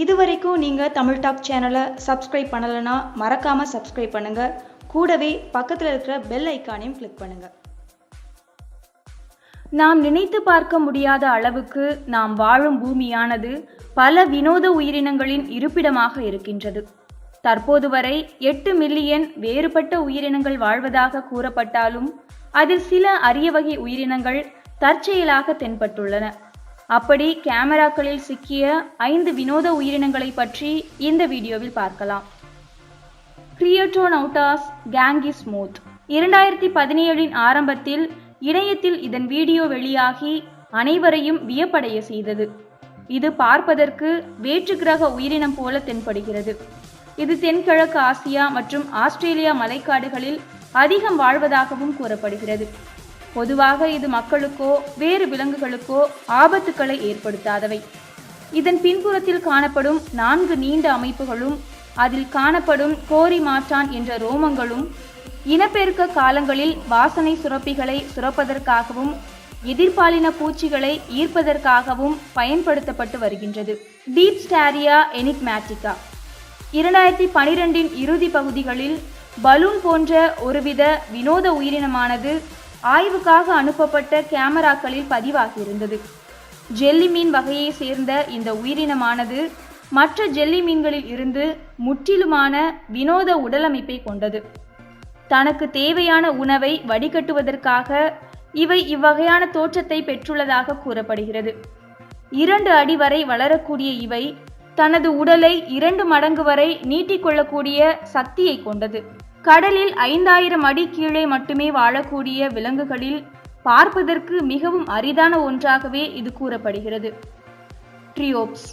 இதுவரைக்கும் நீங்கள் தமிழ் டாக் சேனலை சப்ஸ்கிரைப் பண்ணலைன்னா மறக்காமல் சப்ஸ்கிரைப் பண்ணுங்கள் கூடவே பக்கத்தில் இருக்கிற பெல் ஐக்கானையும் கிளிக் பண்ணுங்கள் நாம் நினைத்து பார்க்க முடியாத அளவுக்கு நாம் வாழும் பூமியானது பல வினோத உயிரினங்களின் இருப்பிடமாக இருக்கின்றது. தற்போது வரை எட்டு மில்லியன் வேறுபட்ட உயிரினங்கள் வாழ்வதாக கூறப்பட்டாலும் அதில் சில அரிய வகை உயிரினங்கள் தற்செயலாக தென்பட்டுள்ளன. அப்படி கேமராக்களில் சிக்கிய ஐந்து வினோத உயிரினங்களை பற்றி இந்த வீடியோவில் பார்க்கலாம். கிரியட்டோனவுட்டாஸ் கேங்கிஸ் மூத் இரண்டாயிரத்தி பதினேழின் ஆரம்பத்தில் இணையத்தில் இதன் வீடியோ வெளியாகி அனைவரையும் வியப்படைய செய்தது. இது பார்ப்பதற்கு வேற்று கிரக உயிரினம் போல தென்படுகிறது. இது தென்கிழக்கு ஆசியா மற்றும் ஆஸ்திரேலியா மலைக்காடுகளில் அதிகம் வாழ்வதாகவும் கூறப்படுகிறது. பொதுவாக இது மக்களுக்கோ வேறு விலங்குகளுக்கோ ஆபத்துக்களை ஏற்படுத்தாதவை. இதன் பின்புறத்தில் காணப்படும் நான்கு நீண்ட அமைப்புகளும் அதில் காணப்படும் கோரி மாற்றான் என்ற ரோமங்களும் இனப்பெருக்க காலங்களில் வாசனை சுரப்பிகளை சுரப்பதற்காகவும் எதிர்பாலின பூச்சிகளை ஈர்ப்பதற்காகவும் பயன்படுத்தப்பட்டு வருகின்றது. டீப் ஸ்டாரியா எனிக்மேட்டிகா இரண்டாயிரத்தி பனிரெண்டின் இறுதி பகுதிகளில் பலூன் போன்ற ஒருவித வினோத உயிரினமானது ஆய்வுக்காக அனுப்பப்பட்ட கேமராக்களில் பதிவாகியிருந்தது. ஜெல்லி மீன் வகையை சேர்ந்த இந்த உயிரினமானது மற்ற ஜெல்லி மீன்களில் இருந்து முற்றிலுமான வினோத உடலமைப்பை கொண்டது. தனக்கு தேவையான உணவை வடிகட்டுவதற்காக இவை இவ்வகையான தோற்றத்தை பெற்றுள்ளதாக கூறப்படுகிறது. இரண்டு அடி வரை வளரக்கூடிய இவை தனது உடலை இரண்டு மடங்கு வரை நீட்டிக்கொள்ளக்கூடிய சக்தியை கொண்டது. கடலில் ஐந்தாயிரம் அடி கீழே மட்டுமே வாழக்கூடிய விலங்குகளில் பார்ப்பதற்கு மிகவும் அரிதான ஒன்றாகவே இது கூறப்படுகிறது. ட்ரியோப்ஸ்.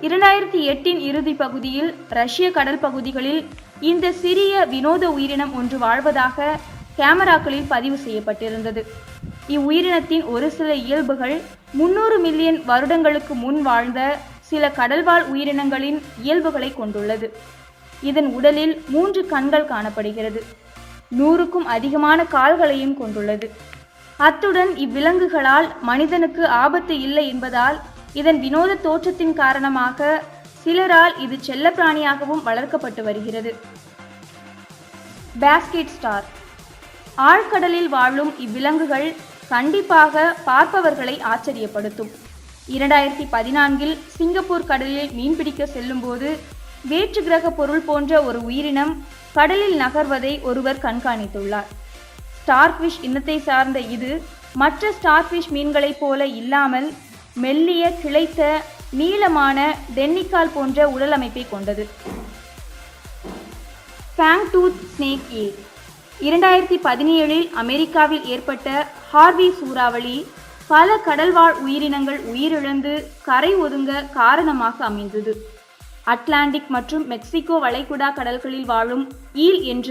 இரண்டாயிரத்தி எட்டின் இறுதி பகுதியில் ரஷ்ய கடல் பகுதிகளில் இந்த சிறிய வினோத உயிரினம் ஒன்று வாழ்வதாக கேமராக்களில் பதிவு செய்யப்பட்டிருந்தது. இவ்வுயிரினத்தின் ஒரு சில இயல்புகள் முன்னூறு மில்லியன் வருடங்களுக்கு முன் வாழ்ந்த சில கடல்வாழ் உயிரினங்களின் இயல்புகளை கொண்டுள்ளது. இதன் உடலில் மூன்று கண்கள் காணப்படுகிறது. நூறுக்கும் அதிகமான கால்களையும் கொண்டுள்ளது. அத்துடன் இவ்விலங்குகளால் மனிதனுக்கு ஆபத்து இல்லை என்பதால் இதன் வினோத தோற்றத்தின் காரணமாக சிலரால் இது செல்லப்பிராணியாகவும் வளர்க்கப்பட்டு வருகிறது. பேஸ்கெட் ஸ்டார் ஆழ்கடலில் வாழும் இவ்விலங்குகள் கண்டிப்பாக பார்ப்பவர்களை ஆச்சரியப்படுத்தும். இரண்டாயிரத்தி பதினான்கில் சிங்கப்பூர் கடலில் மீன்பிடிக்க செல்லும்போது வேற்று கிரக பொருள் போன்ற ஒரு உயிரினம் கடலில் நகர்வதை ஒருவர் கண்காணித்துள்ளார். ஸ்டார்ஃபிஷ் இனத்தை சார்ந்த இது மற்ற ஸ்டார்ஃபிஷ் மீன்களைப் போல இல்லாமல் மெல்லிய கிளைத்த நீளமான டென்னிக்கால் போன்ற உடலமைப்பை கொண்டது. ஃபேங் டூத் ஸ்னேக் ஏ இரண்டாயிரத்தி பதினேழில் அமெரிக்காவில் ஏற்பட்ட ஹார்வி சூறாவளி பல கடல்வாழ் உயிரினங்கள் உயிரிழந்து கரை ஒதுங்க காரணமாக அமைந்தது. அட்லாண்டிக் மற்றும் மெக்சிகோ வளைகுடா கடல்களில் வாழும் ஈல் என்ற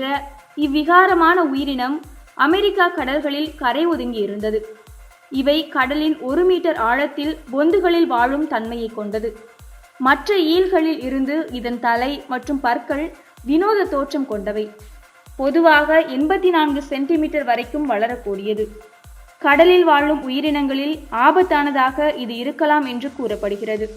இவ்விகாரமான உயிரினம் அமெரிக்கா கடல்களில் கரை ஒதுங்கி இருந்தது. இவை கடலின் ஒரு மீட்டர் ஆழத்தில் பொந்துகளில் வாழும் தன்மையை கொண்டது. மற்ற ஈல்களில் இருந்து இதன் தலை மற்றும் பற்கள் வினோத தோற்றம் கொண்டவை. பொதுவாக எண்பத்தி நான்கு சென்டிமீட்டர் வரைக்கும் வளரக்கூடியது. கடலில் வாழும் உயிரினங்களில் ஆபத்தானதாக இது இருக்கலாம் என்று கூறப்படுகிறது.